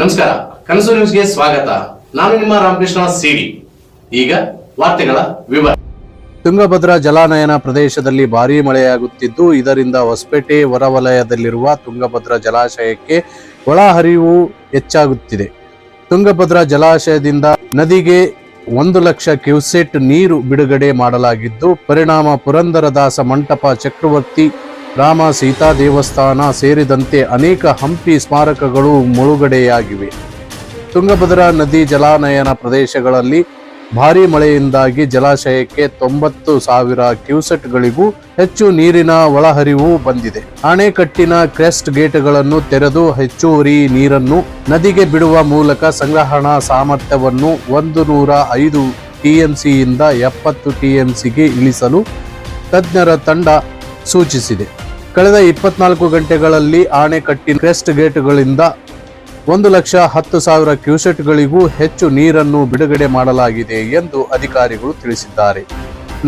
ನಮಸ್ಕಾರ, ಕನಸು ನ್ಯೂಸ್ಗೆ ಸ್ವಾಗತ. ನಾನು ನಿಮ್ಮ ರಾಮಕೃಷ್ಣ ಸಿಡಿ. ಈಗ ವಾರ್ತೆಗಳ ವಿವರ. ತುಂಗಭದ್ರಾ ಜಲಾನಯನ ಪ್ರದೇಶದಲ್ಲಿ ಭಾರೀ ಮಳೆಯಾಗುತ್ತಿದ್ದು, ಇದರಿಂದ ಹೊಸಪೇಟೆ ಹೊರವಲಯದಲ್ಲಿರುವ ತುಂಗಭದ್ರಾ ಜಲಾಶಯಕ್ಕೆ ಒಳಹರಿವು ಹೆಚ್ಚಾಗುತ್ತಿದೆ. ತುಂಗಭದ್ರಾ ಜಲಾಶಯದಿಂದ ನದಿಗೆ ಒಂದು ಲಕ್ಷ ಕ್ಯೂಸೆಟ್ ನೀರು ಬಿಡುಗಡೆ ಮಾಡಲಾಗಿದ್ದು, ಪರಿಣಾಮ ಪುರಂದರದಾಸ ಮಂಟಪ ಚಕ್ರವರ್ತಿ ರಾಮ ಸೀತಾ ದೇವಸ್ಥಾನ ಸೇರಿದಂತೆ ಅನೇಕ ಹಂಪಿ ಸ್ಮಾರಕಗಳು ಮುಳುಗಡೆಯಾಗಿವೆ. ತುಂಗಭದ್ರಾ ನದಿ ಜಲಾನಯನ ಪ್ರದೇಶಗಳಲ್ಲಿ ಭಾರೀ ಮಳೆಯಿಂದಾಗಿ ಜಲಾಶಯಕ್ಕೆ ತೊಂಬತ್ತು ಸಾವಿರ ಕ್ಯೂಸೆಟ್ಗಳಿಗೂ ಹೆಚ್ಚು ನೀರಿನ ಒಳಹರಿವು ಬಂದಿದೆ. ಅಣೆಕಟ್ಟಿನ ಕ್ರೆಸ್ಟ್ ಗೇಟ್ಗಳನ್ನು ತೆರೆದು ಹೆಚ್ಚುವರಿ ನೀರನ್ನು ನದಿಗೆ ಬಿಡುವ ಮೂಲಕ ಸಂಗ್ರಹಣಾ ಸಾಮರ್ಥ್ಯವನ್ನು ಒಂದು ನೂರ ಐದು ಟಿಎಂಸಿಯಿಂದ ಎಪ್ಪತ್ತು ಟಿಎಂಸಿಗೆ ಇಳಿಸಲು ತಜ್ಞರ ತಂಡ ಸೂಚಿಸಿದೆ. ಕಳೆದ ಇಪ್ಪತ್ನಾಲ್ಕು ಗಂಟೆಗಳಲ್ಲಿ ಆಣೆಕಟ್ಟಿನ ಕ್ರೆಸ್ಟ್ ಗೇಟ್ಗಳಿಂದ ಒಂದು ಲಕ್ಷ ಹತ್ತು ಸಾವಿರ ಕ್ಯೂಸೆಟ್ಗಳಿಗೂ ಹೆಚ್ಚು ನೀರನ್ನು ಬಿಡುಗಡೆ ಮಾಡಲಾಗಿದೆ ಎಂದು ಅಧಿಕಾರಿಗಳು ತಿಳಿಸಿದ್ದಾರೆ.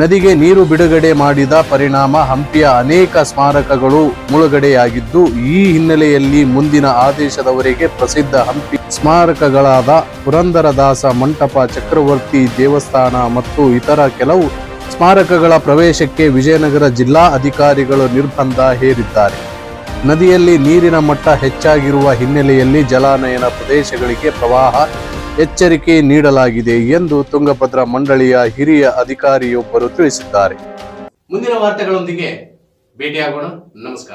ನದಿಗೆ ನೀರು ಬಿಡುಗಡೆ ಮಾಡಿದ ಪರಿಣಾಮ ಹಂಪಿಯ ಅನೇಕ ಸ್ಮಾರಕಗಳು ಮುಳುಗಡೆಯಾಗಿದ್ದು, ಈ ಹಿನ್ನೆಲೆಯಲ್ಲಿ ಮುಂದಿನ ಆದೇಶದವರೆಗೆ ಪ್ರಸಿದ್ಧ ಹಂಪಿ ಸ್ಮಾರಕಗಳಾದ ಪುರಂದರದಾಸ ಮಂಟಪ ಚಕ್ರವರ್ತಿ ದೇವಸ್ಥಾನ ಮತ್ತು ಇತರ ಕೆಲವು ಸ್ಮಾರಕಗಳ ಪ್ರವೇಶಕ್ಕೆ ವಿಜಯನಗರ ಜಿಲ್ಲಾ ಅಧಿಕಾರಿಗಳು ನಿರ್ಬಂಧ ಹೇರಿದ್ದಾರೆ. ನದಿಯಲ್ಲಿ ನೀರಿನ ಮಟ್ಟ ಹೆಚ್ಚಾಗಿರುವ ಹಿನ್ನೆಲೆಯಲ್ಲಿ ಜಲಾನಯನ ಪ್ರದೇಶಗಳಿಗೆ ಪ್ರವಾಹ ಎಚ್ಚರಿಕೆ ನೀಡಲಾಗಿದೆ ಎಂದು ತುಂಗಭದ್ರಾ ಮಂಡಳಿಯ ಹಿರಿಯ ಅಧಿಕಾರಿಯೊಬ್ಬರು ತಿಳಿಸಿದ್ದಾರೆ. ಮುಂದಿನ ವಾರ್ತೆಗಳೊಂದಿಗೆ ಭೇಟಿಯಾಗೋಣ. ನಮಸ್ಕಾರ.